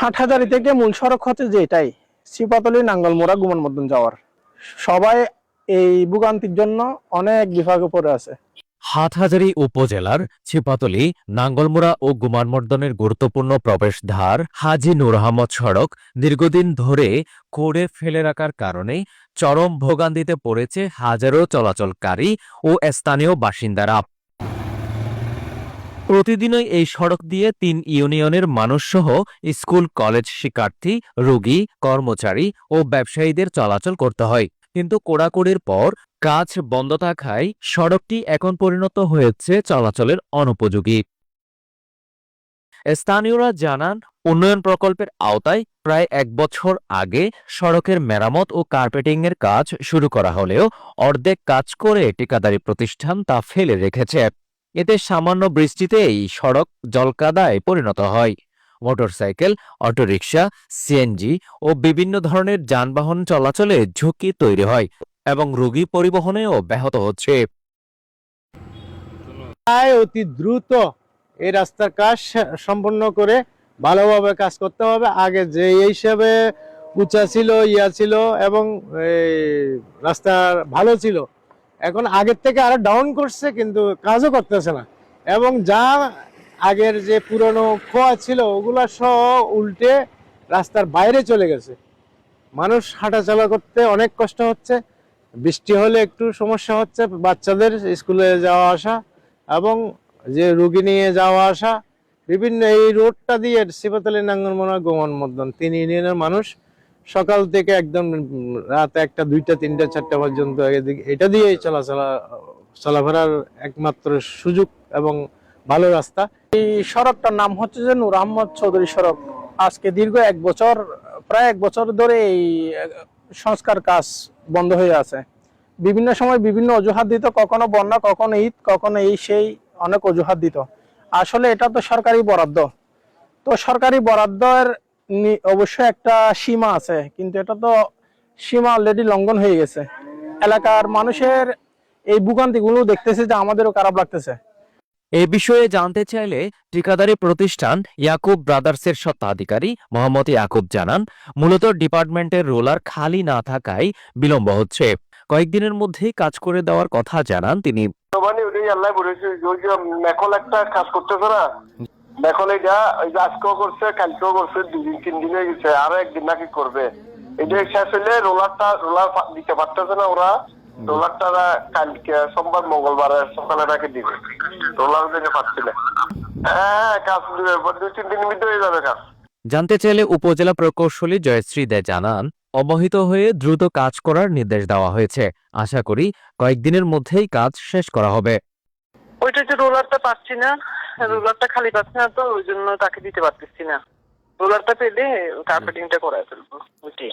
হাটহাজারি থেকে মূল সড়ক হচ্ছে যেটাই শিপাতলি নাঙ্গলমোড়া গুমান মদন যাওয়ার। সবাই এই ভোগান্তির জন্য অনেক বিভাগে পড়ে আছে। হাটহাজারী উপজেলার ছিপাতলি নাঙ্গলমুড়া ও গুমানমর্দনের গুরুত্বপূর্ণ প্রবেশদ্বার হাজি নূর আহমদ সড়ক দীর্ঘদিন ধরে কোড়ে ফেলে রাখার কারণে চরম ভোগান্তিতে পড়েছে হাজারো চলাচলকারী ও স্থানীয় বাসিন্দারা। প্রতিদিনই এই সড়ক দিয়ে তিন ইউনিয়নের মানুষসহ স্কুল, কলেজ শিক্ষার্থী, রোগী, কর্মচারী ও ব্যবসায়ীদের চলাচল করতে হয়। কিন্তু কোড়াকুড়ির পর কাজ বন্ধ থাকায় সড়কটি এখন পরিণত হয়েছে চলাচলের অনুপযোগী। স্থানীয়রা জানান, উন্নয়ন প্রকল্পের আওতায় প্রায় এক বছর আগে সড়কের মেরামত ও কার্পেটিংয়ের কাজ শুরু করা হলেও অর্ধেক কাজ করে ঠিকাদারি প্রতিষ্ঠান তা ফেলে রেখেছে। এতে সামান্য বৃষ্টিতেই সড়ক, জলকাদায় পরিণত হয়। মোটরসাইকেল, অটোরিকশা, সিএনজি ও বিভিন্ন ধরনের যানবাহন চলাচলে ঝুঁকি তৈরি হয় এবং রোগী পরিবহনেও ব্যাহত হচ্ছে। অতি দ্রুত এই রাস্তার কাজ সম্পন্ন করে ভালোভাবে কাজ করতে হবে। আগে যে হিসাবে উঁচা ছিল, ইয়া ছিল এবং রাস্তা ভালো ছিল এখন আগের থেকে আরও ডাউন করছে, কিন্তু কাজও করতেছে না। এবং যা আগের যে পুরনো খোয়া ছিল, ওগুলা সহ উল্টে রাস্তার বাইরে চলে গেছে। মানুষ হাঁটাচলা করতে অনেক কষ্ট হচ্ছে। বৃষ্টি হলে একটু সমস্যা হচ্ছে, বাচ্চাদের স্কুলে যাওয়া আসা এবং যে রুগী নিয়ে যাওয়া আসা, বিভিন্ন এই রোডটা দিয়ে শিবাতলী নাঙ্গনমোনা গোমন মদন তিন ইউনিয়নের মানুষ সকাল থেকে একদম রাত একটা, দুইটা, তিনটা, চারটা পর্যন্ত এটা দিয়েই চলাচলা চলাফেরার একমাত্র সুযোগ এবং ভালো রাস্তা। এই সড়কটার নাম হচ্ছে যে নূর আহমদ চৌধুরী সড়ক। আজকে দীর্ঘ এক বছর, প্রায় এক বছর ধরে এই, সংস্কার কাজ বন্ধ হয়ে আছে। বিভিন্ন সময় বিভিন্ন অজুহাত দিত, কখনো বন্যা, কখনো ঈদ কখনো এই সেই অনেক অজুহাত দিত। আসলে এটা তো সরকারি বরাদ্দ। তো সরকারি বরাদ্দের অবশ্যই একটা সীমা আছে কিন্তু এটা তো সীমা অলরেডি লঙ্ঘন হয়ে গেছে। এলাকার মানুষের এই ভোগান্তিগুলো দেখতেছে যে আমাদেরও খারাপ লাগতেছে। এ বিষয়ে জানতে চাইলে ঠিকাদারি প্রতিষ্ঠান ইয়াকুব ব্রাদার্সের স্বত্বাধিকারী মোহাম্মদ ইয়াকুব জানান মূলত ডিপার্টমেন্টের রোলার খালি না থাকায় বিলম্ব হচ্ছে। কয়েকদিনের মধ্যেই কাজ করে দেওয়ার কথা জানান তিনি। একটা কাজ করতেছে না? মেকল এটা ওই যে আজকেও করছে, কালকেও করছে, দুদিন তিন দিন গেছে, আরও একদিন নাকি করবে। এটা শেষ হলে রোলারটা, রোলার দিতে পারতেছে না ওরা। রোলারটা কালকে, সোমবার, মঙ্গলবার, সকালে নাকি দিবে। রোলার দিতে পারছিলে। হ্যাঁ কাজ দিবে। দুই, তিন দিনের মধ্যে হয়ে যাবে কাজ। জানতে চাইলে উপজেলা প্রকৌশলী জয়শ্রী দে জানান, অবহিত হয়ে দ্রুত কাজ করার নির্দেশ দেওয়া হয়েছে। আশা করি কয়েকদিনের মধ্যেই কাজ শেষ করা হবে। ওইটা যে রোলারটা পাচ্ছি না রোলারটা খালি পাচ্ছি না তো ওই জন্য তাকে দিতে পারতেছি না। রোলারটা পেলে কার্পেটিংটা করায় ফেলব ওইটাই